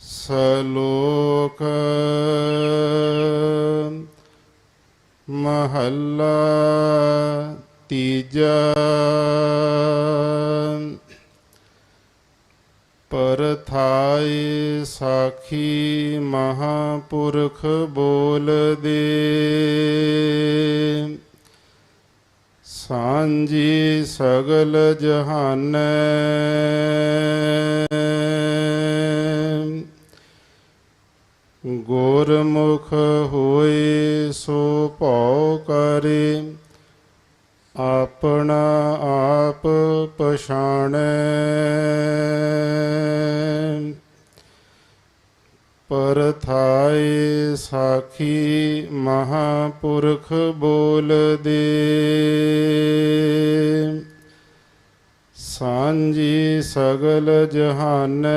ਸਲੋਕ ਮਹੱਲਾ ਤੀਜਾ ਪਰਥਾਇ ਸਾਖੀ ਮਹਾਪੁਰਖ ਬੋਲਦੇ ਸਾਂਝੀ ਸਗਲ ਜਹਾਨ। ਗੁਰਮੁਖ ਹੋਏ ਸੋ ਭਉ ਕਰੇ, ਆਪਣਾ ਆਪ ਪਛਾਣੈ। ਪਰਥਾਏ ਸਾਖੀ ਮਹਾਪੁਰਖ ਬੋਲਦੇ। ਸਾਂਝੀ ਸਗਲ ਜਹਾਨੈ।